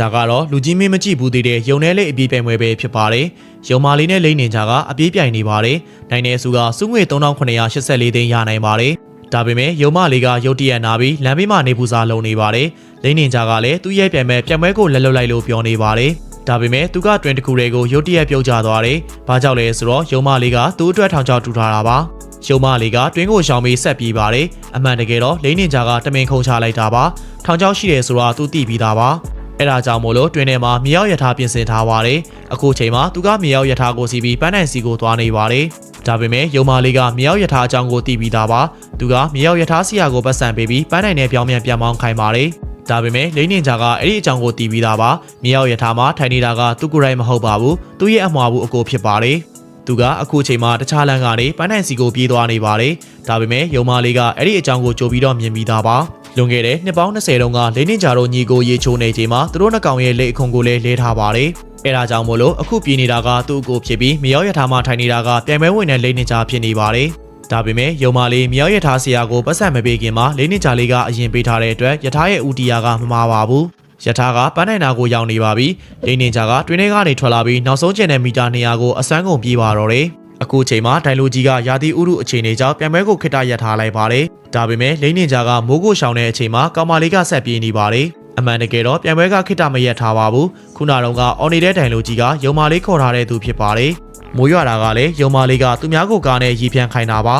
ဒါကတော့လူကြီးမင်းမကြည့်ဘူးသေးတဲ့ရုံထဲလေးအပြေးပြိုင်ပွဲပဲဖြစ်ပါတယ်။ရုံမာလေးနဲ့လိမ့်နေကြကအပြေးပြိုင်နေပါတယ်။နိုင်တဲ့စုကစုငွေ3984သိန်းရနိုင်ပါတယ်။ဒါပေမဲ့ရုံမလေးကရုတ်တရက်နာပြီးလမ်းဘေးမှာနေပူစာလုံနေပါတယ်။လိမ့်နေကြကလည်းသူ့ရဲ့ပြိုင်မဲ့ပြိုင်ပွဲကိုလက်လွတ်လိုက်လို့ပြောနေပါတယ်။ဒါပေမဲ့သူကတွင်တစ်ခုတွေကိုရုတ်တရက်ပြုတ်ကျသွားတယ်။ဘာကြောင့်လဲဆိုတော့ရုံမလေးကသူ့အတွက်ထောင်ချောက်ထူထားတာပါ။ရုံမလေးကတွင်းကိုရှောင်ပြီးဆက်ပြေးပါတယ်။အမှန်တကယ်တော့လိမ့်နေကြကတမင်ခုံချလိုက်တာပါ။ထောင်ချောက်ရှိတယ်ဆိုတော့သူသိပြီးသားပါ။ အဲ့ဒါကြောင့်မို့လို့တွင်ထဲမှာမြေရောက်ရထားပြင်ဆင်ထားပါတယ်။အခုချိန်မှာသူကမြေရောက်ရထားကိုစီပြီးပန်းနိုင်စီကိုသွားနေပါတယ်။ဒါပေမဲ့ရုံမာလေးကမြေရောက်ရထားအကြောင်းကိုသိပြီးသားပါ။သူကမြေရောက်ရထားစီယာကိုပတ်စံပေးပြီးပန်းနိုင်နဲ့ပြောင်းပြန်ပြန်မောင်းခိုင်းပါတယ်။ဒါပေမဲ့လိမ့်နေကြကအဲ့ဒီအကြောင်းကိုသိပြီးသားပါ။မြေရောက်ရထားမှာထိုင်နေတာကသူကိုယ်တိုင်မဟုတ်ပါဘူး။သူ့ရဲ့အမှားဘူးအကိုဖြစ်ပါတယ်။သူကအခုချိန်မှာတခြားလမ်းကနေပန်းနိုင်စီကိုပြေးသွားနေပါတယ်။ဒါပေမဲ့ရုံမာလေးကအဲ့ဒီအကြောင်းကိုကြိုပြီးတော့မြင်ပြီးသားပါ။ လွန်ခဲ့တဲ့နှစ်ပေါင်း20တုန်းကလိမ့်နေကြတော့ညီကိုရေချိုးနေချိန်မှာသူတို့နှစ်ကောင်ရဲ့လက်အခွန်ကိုလည်းလဲထားပါတယ်။အဲဒါကြောင့်မို့လို့အခုပြည်နေတာကသူ့ကိုဖြစ်ပြီးမြေရောက်ရထားမှထိုင်နေတာကပြိုင်ပွဲဝင်တဲ့လိမ့်နေကြဖြစ်နေပါတယ်။ဒါပေမဲ့ယုံမာလေးမြောက်ရထားဆရာကိုပတ်စံမပေးခင်မှာလေးနှစ်ကြာလေးကအရင်ပေးထားတဲ့အတွက်ယထာရဲ့ဦးတီယာကမမာပါဘူးယထာကပန်းနိုင်နာကိုရောက်နေပါပြီလေးနှစ်ကြာကတွင်းထဲကနေထွက်လာပြီးနောက်ဆုံးကျန်တဲ့မီတာ200ကိုအစမ်းကုန်ပြေးပါတော့တယ် အခုချိန်မှာဒိုင်လိုကြီးကရာသီဥတုအခြေအနေကြောင့်ပြန်ပွဲကိုခိတရထားလိုက်ပါတယ်ဒါပေမဲ့လေးနှစ်ကြာကမိုးကိုရှောင်တဲ့အချိန်မှာကောင်မလေးကဆက်ပြေးနေပါတယ်အမှန်တကယ်တော့ပြန်ပွဲကခိတမရက်ထားပါဘူးခုနတုန်းကအော်နေတဲ့ဒိုင်လိုကြီးကယုံမာလေးခေါ်ထားတဲ့သူဖြစ်ပါတယ်မိုးရွာတာကလည်းယုံမာလေးကသူများကိုကားနဲ့ရီဖြန်းခိုင်းတာပါ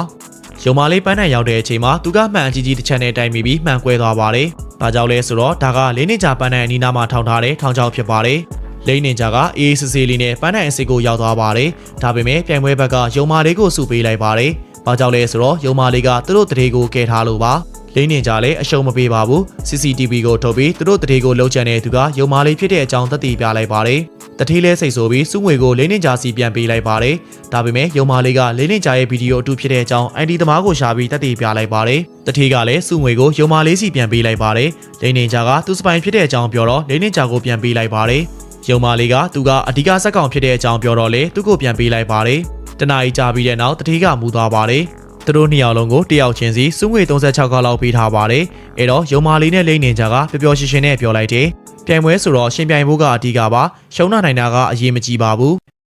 ယုံမာလေးပန်းနိုင်ရောက်တဲ့အချိန်မှာသူကမှန်အကြီးကြီးတစ်ချက်နဲ့တိုင်မိပြီးမှန်ကွဲသွားပါတယ်။ဒါကြောင့်လဲဆိုတော့ဒါကလေးနေကြပန်းနိုင်အနီးနားမှာထောင်ထားတဲ့ထောင်ချောက်ဖြစ်ပါတယ်။ လိမ့်နေကြကအေးအေးဆေးဆေးလေးနဲ့ပန်းနိုင်အစစ်ကိုရောက်သွားပါတယ်။ဒါပေမဲ့ပြိုင်ပွဲဘက်ကယုံမာလေးကိုစုပေးလိုက်ပါတယ်။ဘာကြောင့်လဲဆိုတော့ယုံမာလေးကသူတို့တရေကိုကယ်ထားလို့ပါ။လိမ့်နေကြလည်းအရှုံးမပေးပါဘူး CCTV ကိုထုတ်ပြီးသူတို့တရေကိုလှုပ်ချန်တဲ့သူကယုံမာလေးဖြစ်တဲ့အကြောင်းသက်သေပြလိုက်ပါတယ်တတိလဲစိတ်ဆိုပြီးစုငွေကိုလေးနှင်ကြာစီပြန်ပေးလိုက်ပါတယ်ဒါပေမဲ့ယုံမာလေးကလေးနှင်ကြာရဲ့ဗီဒီယိုအတူဖြစ်တဲ့အကြောင်း ID သမားကိုရှာပြီးသက်သေပြလိုက်ပါတယ်တတိကလည်းစုငွေကိုယုံမာလေးစီပြန်ပေးလိုက်ပါတယ်လေးနှင်ကြာကသူစပိုင်ဖြစ်တဲ့အကြောင်းပြောတော့လေးနှင်ကြာကိုပြန်ပေးလိုက်ပါတယ် ယုံမာလေးကသူကအဓိကစက်ကောင်ဖြစ်တဲ့အကြောင်းပြောတော့လေသူ့ကိုပြန်ပေးလိုက်ပါတယ်တနားကြီးကြာပြီးတဲ့နောက်တတိကမူသွားပါတယ်သူတို့နှစ်ယောက်လုံးကိုတယောက်ချင်းစီစုငွေ36ခေါက်လောက်ပေးထားပါတယ်။အဲတော့ယုံမာလေးနဲ့လိမ့်နေကြကပျော်ပျော်ရွှင်ရွှင်နဲ့ပြောလိုက်တယ်။ပြိုင်ပွဲဆိုတော့ရှင်ပြိုင်ဖို့ကအဓိကပါရှုံးနိုင်တာကအရေးမကြီးပါဘူး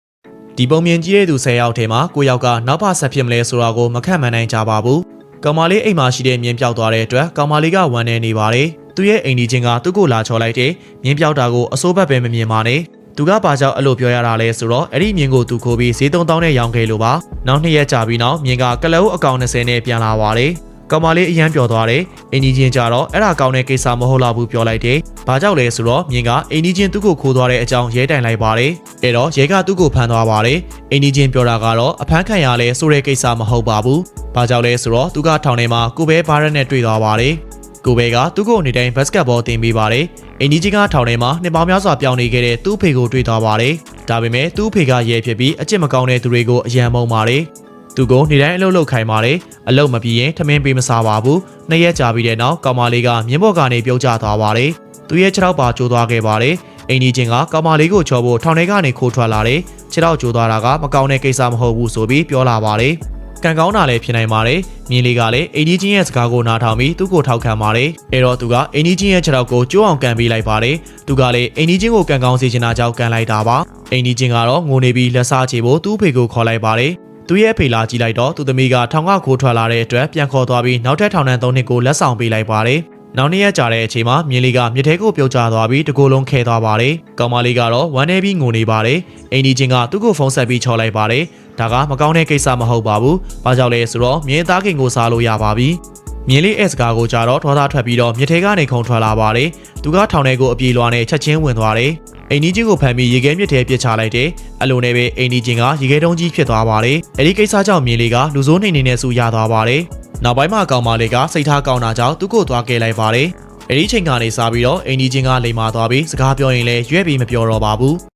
။ဒီပုံမြင်ကြီးတဲ့သူ10ယောက်ထဲမှာ9ယောက်ကနောက်ပါဆက်ဖြစ်မလဲဆိုတာကိုမခန့်မှန်းနိုင်ကြပါဘူး။ကောင်မလေးအိမ်မှာရှိတဲ့မြင်းပြောက်သွားတဲ့အတွက်ကောင်မလေးကဝမ်းနေနေပါတယ်။ သူရဲ့အိမ်ဒီချင်းကသူ့ကိုလာချော်လိုက်တယ်။မြင်းပြောက်တာကိုအစိုးဘက်ပဲမမြင်ပါနဲ့။သူကဘာကြောင့်အဲ့လိုပြောရတာလဲဆိုတော့အဲ့ဒီမြင်းကိုသူခိုးပြီးဈေး3000နဲ့ရောင်းခဲ့လို့ပါနောက်နှစ်ရက်ကြာပြီးနောက်မြင်းကကလအုပ်အကောင့်20နဲ့ပြန်လာပါတယ်ကောင်မလေးအရန်ပြောသွားတယ်အင်ဂျီချင်းကြတော့အဲ့ဒါကောင်းတဲ့ကိစ္စမဟုတ်တော့ဘူးပြောလိုက်တယ်ဘာကြောင့်လဲဆိုတော့မြင်းကအင်ဂျီချင်းသူ့ကိုခိုးသွားတဲ့အကြောင်းရဲတိုင်လိုက်ပါတယ်အဲ့တော့ရဲကသူ့ကိုဖမ်းသွားပါတယ်အင်ဂျီချင်းပြောတာကတော့အဖမ်းခံရလဲဆိုတဲ့ကိစ္စမဟုတ်ပါဘူးဘာကြောင့်လဲဆိုတော့သူကထောင်ထဲမှာကိုဘဲဘာရက်နဲ့တွေ့သွားပါတယ် ကိုဘဲကသူ့ကိုနေတိုင်းဘတ်စကတ်ဘောတင်ပေးပါတယ်။အင်ဒီကြီးကထောင်ထဲမှာနှစ်ပေါင်းများစွာပြောင်းနေခဲ့တဲ့သူ့ဖေကိုတွေ့သွားပါတယ်။ဒါပေမဲ့သူ့ဖေကရဲဖြစ်ပြီးအကျင့်မကောင်းတဲ့သူတွေကိုအယံမုံပါတယ်။သူကိုနေတိုင်းအလုပ်လုပ်ခိုင်းပါတယ်။အလုပ်မပြီးရင်ထမင်းပေးမစားပါဘူး။နှစ်ရက်ကြာပြီးတဲ့နောက်ကောင်မလေးကမြင်းဘော်ကနေပြုတ်ကျသွားပါတယ်။သူရဲ့ခြေထောက်ပါကျိုးသွားခဲ့ပါတယ်။အင်ဒီချင်းကကောင်မလေးကိုချောဖို့ထောင်ထဲကနေခိုးထွက်လာတယ်။ခြေထောက်ကျိုးသွားတာကမကောင်းတဲ့ကိစ္စမဟုတ်ဘူးဆိုပြီးပြောလာပါတယ်။ ကံကောင်းတာလည်းဖြစ်နိုင်ပါတယ်။မြင်းလေးကလည်းအင်ဒီချင်းရဲ့စကားကိုနားထောင်ပြီးသူ့ကိုထောက်ခံပါတယ်။အဲတော့သူကအင်ဒီချင်းရဲ့ခြေထောက်ကိုကျိုးအောင်ကန်ပေးလိုက်ပါတယ်။သူကလည်းအင်ဒီချင်းကိုကံကောင်းစေချင်တာကြောင့်ကန်လိုက်တာပါ။အင်ဒီချင်းကတော့ငိုနေပြီးလက်စားချေဖို့သူ့ဖေကိုခေါ်လိုက်ပါတယ်။သူရဲ့ဖေလာကြည့်လိုက်တော့သူသမီးကထောင်ကခိုးထွက်လာတဲ့အတွက်ပြန်ခေါ်သွားပြီးနောက်ထပ်ထောင်နှံသုံးနှစ်ကိုလက်ဆောင်ပေးလိုက်ပါတယ်။ နောက်နေ့ရက်ကြာတဲ့အချိန်မှာမြင်းလေးကမြစ်ထဲကိုပြုတ်ကျသွားပြီးတကိုယ်လုံးခဲသွားပါတယ်။ကောင်မလေးကတော့ဝမ်းနေပြီးငိုနေပါတယ်။အင်ဒီချင်းကသူ့ကိုဖုန်းဆက်ပြီးချော်လိုက်ပါတယ်။ဒါကမကောင်းတဲ့ကိစ္စမဟုတ်ပါဘူး။ဘာကြောင့်လဲဆိုတော့မြင်းသားခင်ကိုစားလို့ရပါပြီ။ မြင်းလေး S ကားကိုကြတော့ဒေါသထွက်ပြီးတော့မြစ်ထဲကနေခုန်ထွက်လာပါတယ်။သူကထောင်ထဲကိုအပြေလွှာနဲ့ချက်ချင်းဝင်သွားတယ်။အိမ်ကြီးချင်းကိုဖမ်းပြီးရေခဲမြစ်ထဲပစ်ချလိုက်တယ်။အလိုနဲ့ပဲအိမ်ကြီးချင်းကရေခဲတုံးကြီးဖြစ်သွားပါတယ်။အဲဒီကိစ္စကြောင့်မြင်းလေးကလူဆိုးနေနေနဲ့ဆူရသွားပါတယ်။နောက်ပိုင်းမှာကောင်မလေးကစိတ်ထားကောင်းတာကြောင့်သူ့ကိုသွားခဲ့လိုက်ပါတယ်။အဲဒီချိန်ကနေစပြီးတော့အိမ်ကြီးချင်းကလိမ်မာသွားပြီးစကားပြောရင်လည်းရွက်ပြီးမပြောတော့ပါဘူး။